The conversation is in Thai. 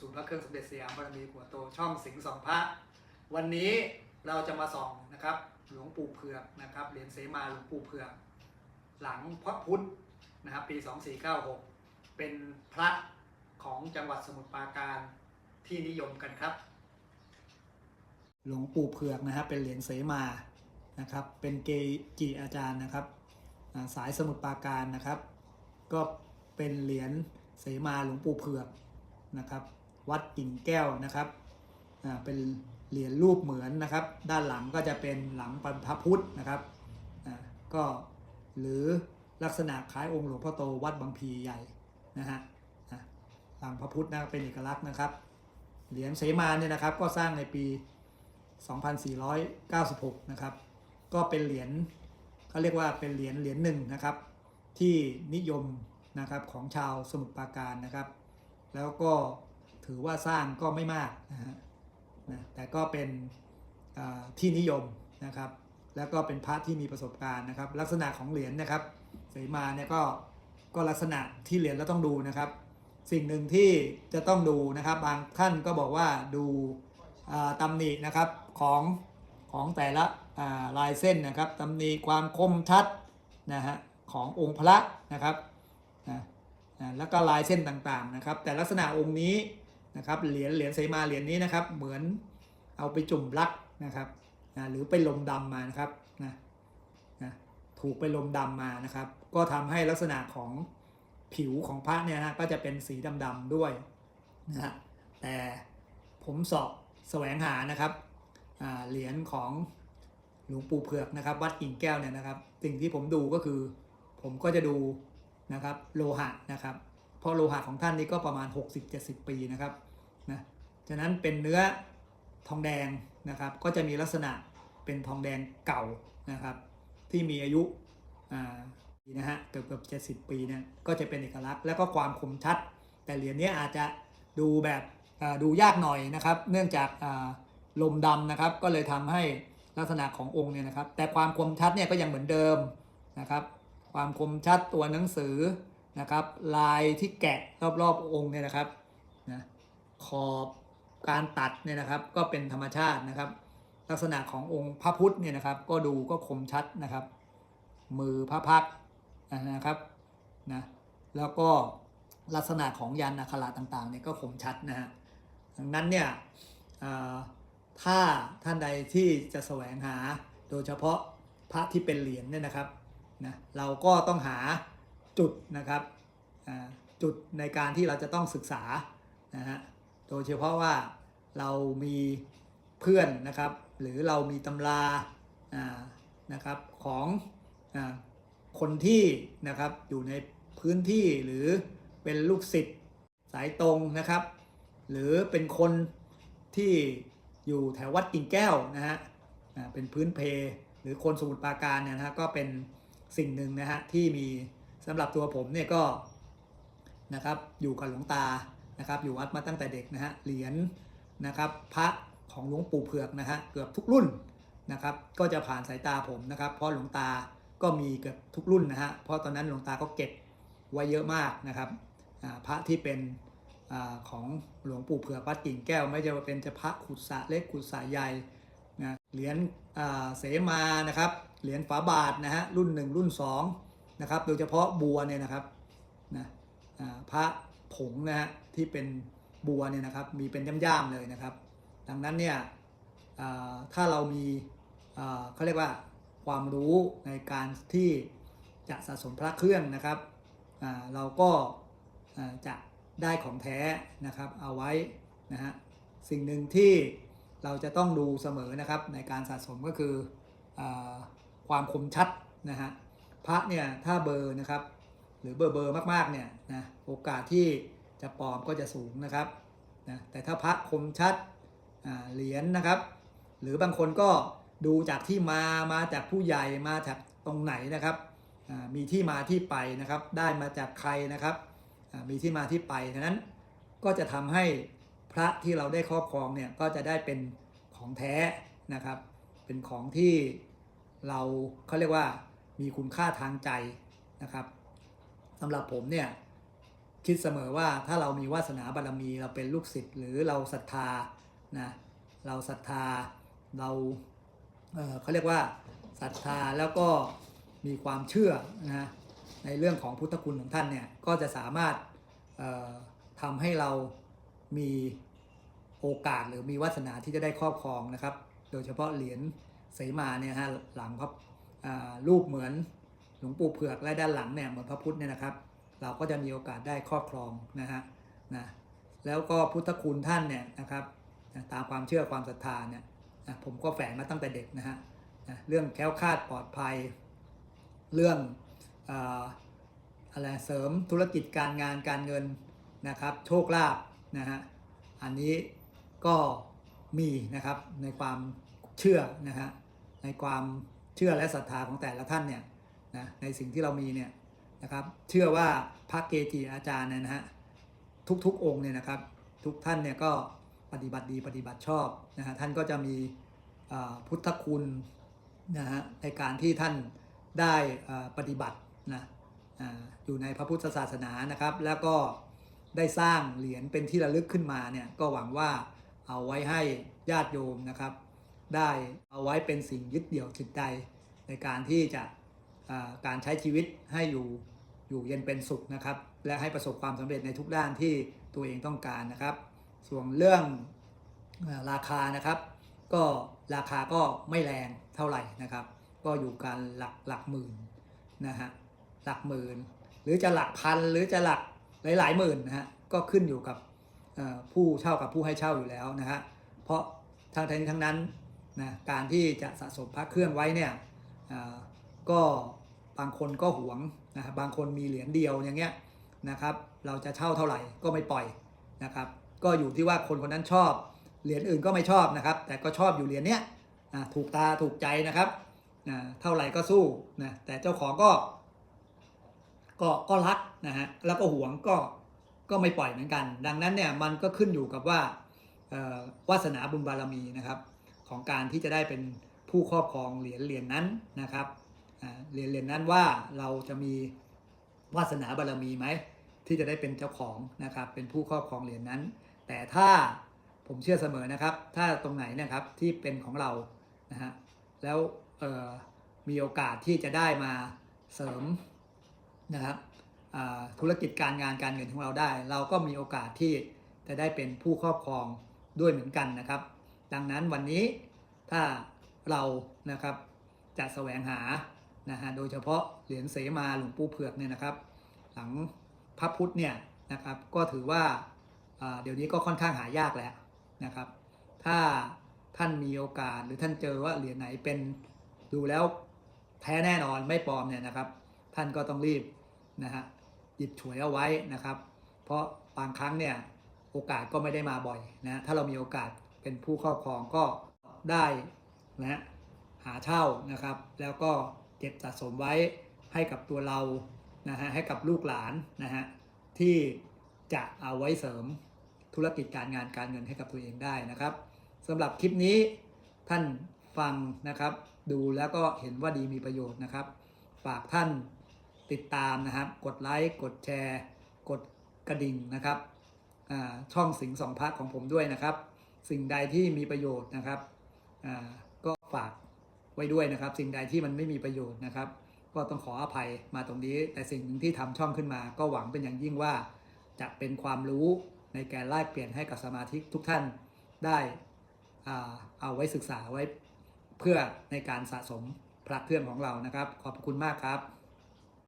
ศูนย์พระเครื่องสมเด็จสยามบารมีหัวโตช่องสิงห์สองพระ วันนี้เราจะมาส่องนะครับหลวงปู่เผือกนะครับเหรียญเสมาหลวงปู่เผือก หลังพระพุทธนะครับปี 2496 เป็นพระของจังหวัดสมุทรปราการที่นิยมกันครับ หลวงปู่เผือกนะครับเป็นเหรียญเสมานะครับเป็นเกจิอาจารย์นะครับสายสมุทรปราการนะครับ ก็เป็นเหรียญเสมาหลวงปู่เผือกนะครับ วัดกิ่งแก้วนะครับเป็นเหรียญรูปเหมือนนะครับ ด้านหลังก็จะเป็นหลังปันพระพุทธนะครับก็หรือลักษณะคล้ายองค์หลวงพ่อโตวัดบางพีใหญ่นะฮะอะหลังพระพุทธนะเป็นเอกลักษณ์นะครับ เหรียญเสมาเนี่ยนะครับก็สร้างในปี 2496 นะครับ ก็เป็นเหรียญเขาเรียกว่าเป็นเหรียญเหรียญหนึ่งนะครับ ที่นิยมนะครับของชาวสมุทรปราการนะครับ แล้วก็ ถือว่าสร้างก็ไม่มากนะฮะนะแต่ก็เป็นที่นิยมนะครับ แล้วก็เป็นพระที่มีประสบการณ์นะครับ ลักษณะของเหรียญนะครับเสมาเนี่ยก็ก็ลักษณะที่เหรียญแล้วต้องดูนะครับ สิ่งหนึ่งที่จะต้องดูนะครับ บางท่านก็บอกว่าดูอ่าตำหนินะครับของของแต่ละาลายเส้นนะครับตำหนิความคมชัดนะฮะขององค์พระนะครับนะนะแล้วก็ลายเส้นต่างๆนะครับ แต่ลักษณะองค์นี้ นะครับเหรียญเหรียญเสมาเหรียญนี้นะครับ เหมือนเอาไปจุ่มลักนะครับนะหรือไปลมดำมานะครับนะนะถูกไปลมดำมานะครับ ก็ทำให้ลักษณะของผิวของพระเนี่ยนะก็จะเป็นสีดำๆด้วยนะฮะแต่ผมสอบแสวงหานะครับเหรียญของหลวงปู่เผือกนะครับวัดกิ่งแก้วเนี่ยนะครับ สิ่งที่ผมดูก็คือผมก็จะดูนะครับโลหะนะครับเพราะโลหะของท่านนี่ก็ประมาณ 60-70 ปีนะครับ ฉะนั้นเป็นเนื้อทองแดงนะครับ ก็จะมีลักษณะเป็นทองแดงเก่านะครับ ที่มีอายุนะฮะเกือบเกือบเจ็ดสิบปีเนี่ยก็จะเป็นเอกลักษณ์แล้วก็ความคมชัด แต่เหรียญนี้อาจจะดูแบบดูยากหน่อยนะครับ เนื่องจากลมดำนะครับ ก็เลยทำให้ลักษณะขององค์เนี่ยนะครับ แต่ความคมชัดเนี่ยก็ยังเหมือนเดิมนะครับ ความคมชัดตัวหนังสือนะครับ ลายที่แกะรอบๆองค์เนี่ยนะครับนะขอบ การตัดเนี่ยนะครับก็เป็นธรรมชาตินะครับ ลักษณะขององค์พระพุทธเนี่ยนะครับ ก็ดูก็คมชัดนะครับ มือพระพักนะครับนะแล้วก็ลักษณะของยันอักขระต่างๆเนี่ยก็คมชัดนะฮะดังนั้นเนี่ยถ้าท่านใดที่จะแสวงหาโดยเฉพาะพระที่เป็นเหรียญเนี่ยนะครับนะเราก็ต้องหาจุดนะครับจุดในการที่เราจะต้องศึกษานะฮะโดยเฉพาะว่า เรามีเพื่อนนะครับ หรือเรามีตำรานะครับของอคนที่นะครับอยู่ในพื้นที่หรือเป็นลูกศิษย์สายตรงนะครับ หรือเป็นคนที่อยู่แถววัดกิ่งแก้วนะฮะเป็นพื้นเพ หรือคนสมุทรปราการเนี่ยนะฮะก็เป็นสิ่งหนึ่งนะฮะที่มีสำหรับตัวผมเนี่ยก็นะครับอยู่กับหลวงตานะครับอยู่วัดมาตั้งแต่เด็กนะฮะเหรียญ นะครับพระของหลวงปู่เผือกนะฮะเกือบทุกรุ่นนะครับก็จะผ่านสายตาผมนะครับ เพราะหลวงตาก็มีเกือบทุกรุ่นนะฮะเพราะตอนนั้นหลวงตาก็เก็บไว้เยอะมากนะครับพระที่เป็นอของหลวงปู่เผือกวัดกิ่งแก้ว ไม่ใช่ว่าเป็นจะพระขุดสะเล็กขุดสะใหญ่นะเหรียญเสมานะครับเหรียญฝาบาทนะฮะรุ่น 1 รุ่น2นะครับโดยเฉพาะบัวเนี่ยนะครับนะพระผงนะฮะที่เป็น บัวเนี่ยนะครับมีเป็นย่ามๆเลยนะครับ ดังนั้นเนี่ยถ้าเรามีเขาเรียกว่าความรู้ในการที่จะสะสมพระเครื่องนะครับเราก็จะได้ของแท้นะครับเอาไว้นะฮะสิ่งหนึ่งที่เราจะต้องดูเสมอนะครับในการสะสมก็คืออความคมชัดนะฮะพระเนี่ยถ้าเบอร์นะครับหรือเบอร์เบอร์มากๆเนี่ยนะโอกาสที่ จะปลอมก็จะสูงนะครับนะแต่ถ้าพระคมชัดเหรียญนะครับ หรือบางคนก็ดูจากที่มามาจากผู้ใหญ่มาจากตรงไหนนะครับมีที่มาที่ไปนะครับ ได้มาจากใครนะครับมีที่มาที่ไปฉะนั้นก็จะทำให้พระที่เราได้ครอบครองเนี่ยก็จะได้เป็นของแท้นะครับ เป็นของที่เราเขาเรียกว่ามีคุณค่าทางใจนะครับสำหรับผมเนี่ย คิดเสมอว่าถ้าเรามีวาสนาบารมีเราเป็นลูกศิษย์หรือเราศรัทธานะเราศรัทธาเราเเขาเรียกว่าศรัทธาแล้วก็มีความเชื่อนะในเรื่องของพุทธคุณของท่านเนี่ยก็จะสามารถทำให้เรามีโอกาสหรือมีวาสนาที่จะได้ครอบครองนะครับ โดยเฉพาะเหรียญเสมาเนี่ยฮะหลังพระอ่ารูปเหมือนหลวงปู่เผือกและด้านหลังเนี่ยเหมือนพระพุทธเนี่ยนะครับ เราก็จะมีโอกาสได้ครอบครองนะฮะนะแล้วก็พุทธคุณท่านเนี่ยนะครับตามความเชื่อความศรัทธาเนี่ยนะผมก็แฝงมาตั้งแต่เด็กนะฮะนะเรื่องแค้วคาดปลอดภัย เรื่องเอ่ออะไรเสริมธุรกิจการงานการเงินนะครับ โชคลาภนะฮะอันนี้ก็มีนะครับในความเชื่อนะฮะในความเชื่อและศรัทธาของแต่ละท่านเนี่ยนะในสิ่งที่เรามีเนี่ย นะครับ เชื่อว่าพระเกจิอาจารย์เนี่ยนะฮะทุกๆ องค์เนี่ยนะครับ ทุกท่านเนี่ยก็ปฏิบัติดีปฏิบัติชอบนะฮะท่านก็จะมีพุทธคุณนะฮะในการที่ท่านได้ปฏิบัตินะอยู่ในพระพุทธศาสนานะครับ แล้วก็ได้สร้างเหรียญเป็นที่ระลึกขึ้นมาเนี่ยก็หวังว่าเอาไว้ให้ญาติโยมนะครับ ได้เอาไว้เป็นสิ่งยึดเหนี่ยวจิตใจในการที่จะ การใช้ชีวิตให้อยู่อยู่เย็นเป็นสุขนะครับ และให้ประสบความสำเร็จในทุกด้านที่ตัวเองต้องการนะครับ ส่วนเรื่องราคานะครับ ก็ราคาก็ไม่แรงเท่าไหร่นะครับ ก็อยู่การหลักหลักหมื่นนะฮะหลักหมื่น หรือจะหลักพันหรือจะหลักหลายหมื่นนะฮะก็ขึ้นอยู่กับผู้เช่ากับผู้ให้เช่าอยู่แล้วนะฮะเพราะทั้งนี้ทั้งนั้นนะการที่จะสะสมพระเครื่องไว้เนี่ย ก็บางคนก็หวงนะครับบางคนมีเหรียญเดียวอย่างเงี้ยนะครับ เราจะเช่าเท่าไหร่ก็ไม่ปล่อยนะครับ ก็อยู่ที่ว่าคนคนนั้นชอบ เหรียญอื่นก็ไม่ชอบนะครับ แต่ก็ชอบอยู่เหรียญเนี้ยอ่าถูกตาถูกใจนะครับอ่าเท่าไหร่ก็สู้นะแต่เจ้าของก็ ก็ก็รักนะฮะแล้วก็หวงก็ก็ไม่ปล่อยเหมือนกัน ดังนั้นเนี่ยมันก็ขึ้นอยู่กับว่าวาสนาบุญบารมีนะครับ ของการที่จะได้เป็นผู้ครอบครองเหรียญเหรียญนั้นนะครับ เหรียญเรียญนั้นว่าเราจะมีวาสนาบารมีไหมที่จะได้เป็นเจ้าของนะครับเป็นผู้ครอบครองเหรียญนั้น แต่ถ้าผมเชื่อเสมอนะครับ ถ้าตรงไหนนะครับที่เป็นของเรานะฮะแล้วมีโอกาสที่จะได้มาเสริมนะครับธุรกิจการงานการเงินของเราได้ เราก็มีโอกาสที่จะได้เป็นผู้ครอบครองด้วยเหมือนกันนะครับ ดังนั้นวันนี้ถ้าเรานะครับจะแสวงหา นะฮะโดยเฉพาะเหรียญเสมาหลวงปู่เผือกเนี่ยนะครับ หลังพระพุทธเนี่ยนะครับก็ถือว่าเดี๋ยวนี้ก็ค่อนข้างหายากแล้วนะครับ ถ้าท่านมีโอกาสหรือท่านเจอว่าเหรียญไหนเป็นดูแล้วแท้แน่นอนไม่ปลอมเนี่ยนะครับ ท่านก็ต้องรีบนะฮะหยิบฉวยเอาไว้นะครับ เพราะบางครั้งเนี่ยโอกาสก็ไม่ได้มาบ่อยนะถ้าเรามีโอกาสเป็นผู้ครอบครองก็ได้นะฮะหาเช่านะครับ แล้วก็ เก็บสะสมไว้ให้กับตัวเรานะฮะให้กับลูกหลานนะฮะที่จะเอาไว้เสริมธุรกิจการงานการเงินให้กับตัวเองได้นะครับสำหรับคลิปนี้ท่านฟังนะครับ ดูแล้วก็เห็นว่าดีมีประโยชน์นะครับ ฝากท่านติดตามนะครับ กดไลค์กดแชร์ กดกระดิ่งนะครับช่องสิงสองพักของผมด้วยนะครับ สิ่งใดที่มีประโยชน์นะครับก็ฝาก ไว้ด้วยนะครับ สิ่งใดที่มันไม่มีประโยชน์นะครับ ก็ต้องขออภัยมาตรงนี้ แต่สิ่งหนึ่งที่ทำช่องขึ้นมา ก็หวังเป็นอย่างยิ่งว่า จะเป็นความรู้ในการแลกเปลี่ยนให้กับสมาชิกทุกท่านได้เอาไว้ศึกษาไว้เพื่อในการสะสมพระเครื่องของเรานะครับ ขอบคุณมากครับ